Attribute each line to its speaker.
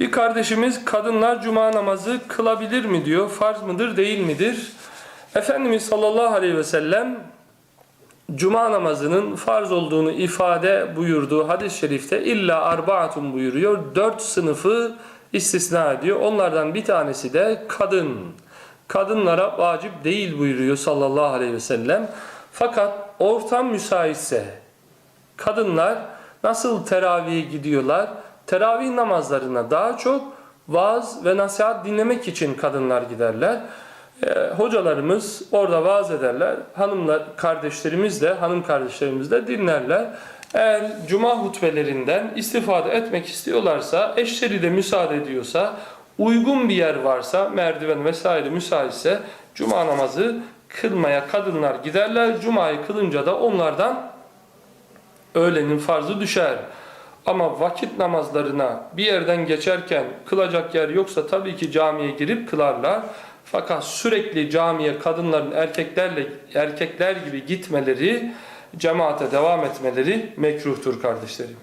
Speaker 1: Bir kardeşimiz kadınlar cuma namazı kılabilir mi diyor. Farz mıdır değil midir? Efendimiz sallallahu aleyhi ve sellem cuma namazının farz olduğunu ifade buyurduğu hadis-i şerifte illa arbaatun buyuruyor. Dört sınıfı istisna ediyor. Onlardan bir tanesi de kadın. Kadınlara vacip değil buyuruyor sallallahu aleyhi ve sellem. Fakat ortam müsaitse kadınlar nasıl teravihe gidiyorlar? Teravih namazlarına daha çok vaaz ve nasihat dinlemek için kadınlar giderler. Ee, hocalarımız orada vaaz ederler. Hanımlar kardeşlerimiz de hanım kardeşlerimiz de dinlerler. Eğer cuma hutbelerinden istifade etmek istiyorlarsa, eşleri de müsaade ediyorsa, uygun bir yer varsa, merdiven vesaire müsaitse cuma namazı kılmaya kadınlar giderler. Cumayı kılınca da onlardan öğlenin farzı düşer. Ama vakit namazlarına bir yerden geçerken kılacak yer yoksa tabii ki camiye girip kılarlar. Fakat sürekli camiye kadınların erkeklerle erkekler gibi gitmeleri, cemaate devam etmeleri mekruhtur kardeşlerim.